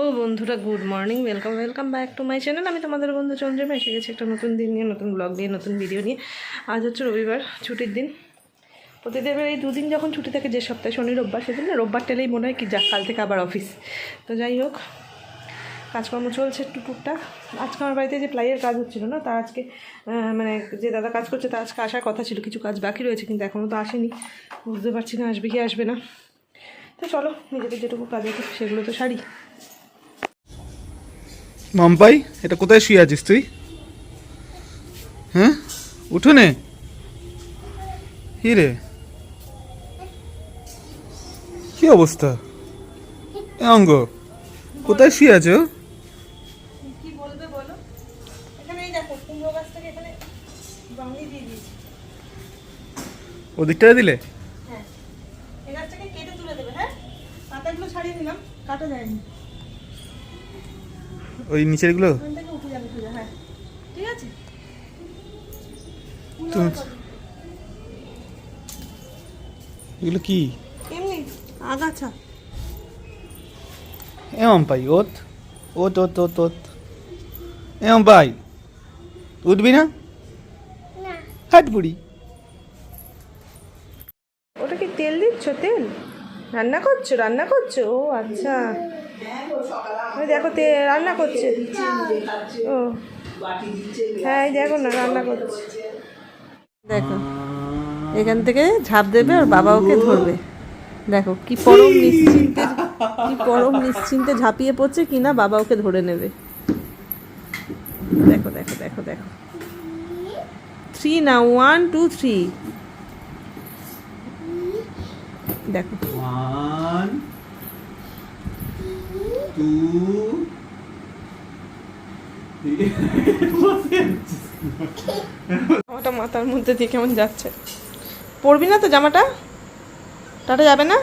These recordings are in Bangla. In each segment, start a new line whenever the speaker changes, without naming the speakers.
ও বন্ধুরা good morning welcome welcome back to my channel আমি তোমাদের বন্ধু চন্দ্রিমা, এসে গেছি একটা নতুন দিন নিয়ে, নতুন ব্লগ নিয়ে, নতুন ভিডিও নিয়ে। আজ হচ্ছে রবিবার, ছুটির দিন। প্রতিদিন এই দুদিন যখন ছুটি থাকে, যে সপ্তাহে শনি, রোববার, সেদিন না, রোববার টেলেই মনে হয় কি, যাক, কাল থেকে আবার অফিস তো যাই হোক, কাজকর্ম চলছে টুকটাক। আজকে আমার বাড়িতে যে প্লাইয়ের কাজ হচ্ছিল না, তা আজকে মানে যে দাদা কাজ করছে, তা আজকে আসার কথা ছিল, কিছু কাজ বাকি রয়েছে, কিন্তু এখনও তো আসেনি। বুঝতে পারছি না, আসবে কি, আসবে না। তো চলো, নিজেদের যেটুকু কাজ আছে, সেগুলো তো সারি।
মাম্পাই এটা কোথায় শুয়ে আছিস তুই? হ্যাঁ? উঠোনে কি রে কি অবস্থা? অঙ্গ কোথায় শুয়ে আছো? ওদিকটা দিলে?
হ্যাঁ। এই গাছটাকে কেটে তুলে দেবে হ্যাঁ? পাতাগুলো ছাড়িয়ে নিলাম কাটা যায়নি।
ওই
যাবে সোজা হ্যাঁ। ঠিক আছে?
এগুলো কি?
এমনি আগাছা।
এ মাম্পাই ওত। ওত ওত ওত ওত। এ মাম্পাই উঠবি না। হাট বুড়ি।
ওটা কি তেল দিচ্ছ? তেল? রান্না করছ? রান্না করছ? ও আচ্ছা। ওই দেখো তে রান্না করছে। ও। হ্যাঁ দেখো না রান্না করছে। দেখো এখান থেকে ঝাঁপ দেবে আর বাবা ওকে ধরবে। দেখো কি পরম নিশ্চিন্তে কি পরম নিশ্চিন্তে ঝাঁপিয়ে পড়ছে কি না বাবা ওকে ধরে নেবে। দেখো দেখো দেখো দেখো। থ্রি না ওয়ান টু থ্রি দেখো।
One, two,
জামাটা মাথার মধ্যে দিয়ে কেমন যাচ্ছে? পরবি না তো জামাটা? টাটা যাবে না?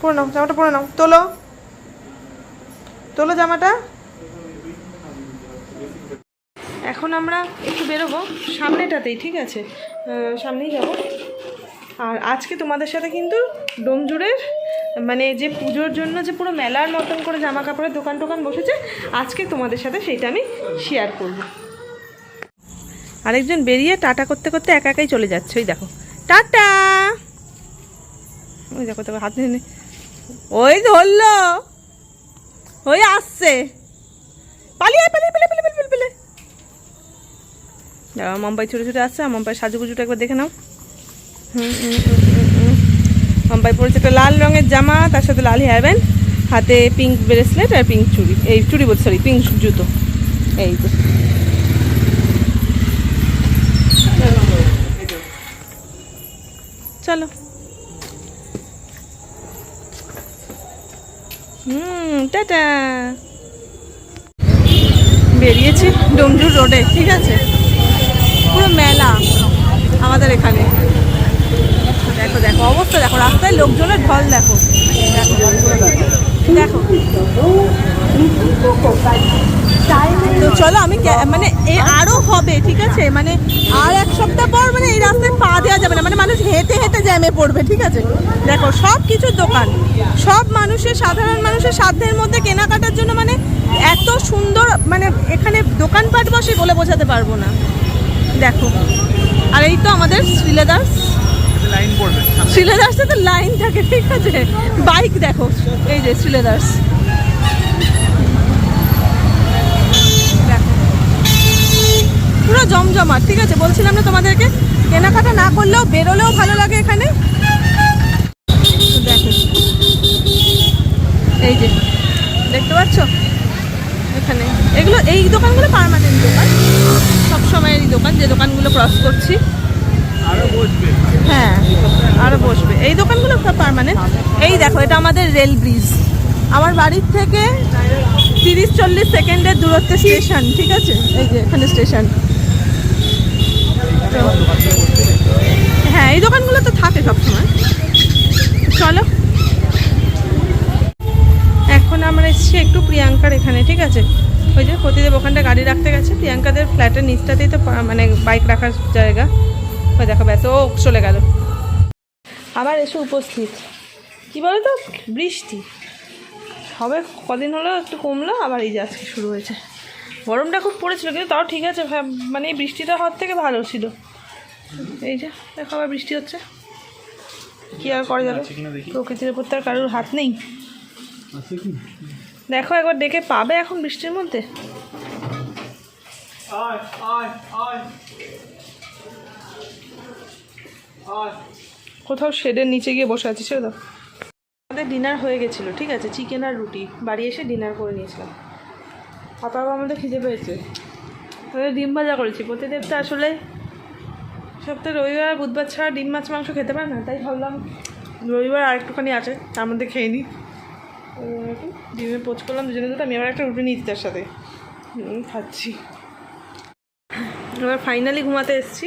পরে নাও জামাটা পরে নাও। তোলো। তোলো জামাটা। এখন আমরা একটু বেরোবো। সামনেটাতেই ঠিক আছে? সামনেই যাব। আর আজকে তোমাদের সাথে কিন্তু ডোমজুড়ের মানে যে পুজোর জন্য যে পুরো মেলার মতন করে জামা কাপড়ের দোকান টোকান বসেছে, আজকে তোমাদের সাথে সেইটা আমি শেয়ার করব। আরেকজন বেরিয়ে টাটা করতে করতে একা একাই চলে যাচ্ছে, ওই দেখো। টাটা! ওই দেখো দেখো, হাত ধরে ওই ধরলো! ওই আসছে। পালিয়ে পালিয়ে পালিয়ে পালিয়ে পালিয়ে পালিয়ে। যাও মাম্পাই ছুটে ছুটে আসছে, আর মাম্পাই সাজুগুজুটা একবার দেখে নাও। মাম্পাই পরেছে একটা লাল রঙের জামা, তার সাথে লাল হেয়ার ব্যান্ড হাতে পিঙ্ক ব্রেসলেট আর পিঙ্ক চুড়ি। এই চুড়ি বলছি সরি পিঙ্ক জুতো। এই তো। চলো। হুম, টাটা। বেরিয়েছি ডোমজুর রোডে, ঠিক আছে? পুরো মেলা আমাদের এখানে দেখো দেখো অবস্থা দেখো রাস্তায় লোকজনের ঢল দেখো। দেখো। তো চলো আমি মানে এ আরও হবে, ঠিক আছে? মানে আর এক সপ্তাহ পর মানে এই রাস্তায় পা দেওয়া যাবে না। মানে মানুষ হেঁটে হেঁটে জ্যামে পড়বে, ঠিক আছে? দেখো, সব কিছুর দোকান। সব মানুষের, সাধারণ মানুষের সাধ্যের মধ্যে কেনাকাটার জন্য মানে এত সুন্দর মানে এখানে দোকানপাট বসে বলে বোঝাতে পারব না। দেখো। আর এই তো আমাদের শ্রীলেদার্স।
লাইন পড়বে।
শ্রীলেদার্সে তো লাইন থাকে, ঠিক আছে? বাইক দেখো, এই যে শ্রীলেদার্স। পুরো জমজমাট, ঠিক আছে? বলছিলাম না তোমাদেরকে, কেনাকাটা না করলেও বেরোলেও ভালো লাগে এখানে। দেখো। এই যে, দেখতে পাচ্ছ? এখানে। এগুলো, এই দোকানগুলো পার্মানেন্ট দোকান। সব সময়ের দোকান, যে দোকানগুলো ক্রস করছি। হ্যাঁ আরও বসবে। এই দোকানগুলো পার্মানেন্ট এই দেখো, এটা আমাদের রেল ব্রিজ। আমার বাড়ির থেকে তিরিশ চল্লিশ সেকেন্ডের দূরত্বে স্টেশন, ঠিক আছে? এই যে এখানে স্টেশন। হ্যাঁ এই দোকানগুলো তো থাকে সবসময়। চলো। এখন আমরা এসেছি একটু প্রিয়াঙ্কার এখানে, ঠিক আছে? ওই যে প্রতিদেব ওখানটা গাড়ি রাখতে গেছে। প্রিয়াঙ্কাদের ফ্ল্যাটের নিচটাতেই তো মানে বাইক রাখার জায়গা। ওই দেখো ব্যাস ও চলে গেল। আবার এসে উপস্থিত। কি বলো তো বৃষ্টি। হবে কদিন হলো একটু কমলো আবার এই যে আজকে শুরু হয়েছে। গরমটা খুব পড়েছিল কিন্তু তাও ঠিক আছে মানে এই বৃষ্টিটা হওয়ার থেকে ভালো ছিল। এই যে দেখো আবার বৃষ্টি হচ্ছে। কি আর করা যাবে? প্রকৃতির উপর তার কারোর হাত নেই। দেখো একবার দেখে পাবে এখন বৃষ্টির মধ্যে? কোথাও শেডের নিচে গিয়ে বসে আছি, ছেড়ে দাও। আমাদের ডিনার হয়ে গেছিল, ঠিক আছে? চিকেন আর রুটি। বাড়ি এসে ডিনার করে নিয়েছিলাম। পাপা বাবা আমাদের খিদে পেয়েছে। তাহলে ডিম ভাজা করেছি। প্রতিদেব তো আসলে সপ্তাহে রবিবার, বুধবার ছাড়া ডিম, মাছ, মাংস খেতে পারে না, তাই ভাবলাম রবিবার আর একটুখানি আছে, তার মধ্যে খেয়ে নিই ডিমে পোচ করলাম দুজনে দুটো আমি আবার একটা রুটি নিচ্ছি তার সাথে। খাচ্ছি। এবার ফাইনালি ঘুমাতে এসেছি।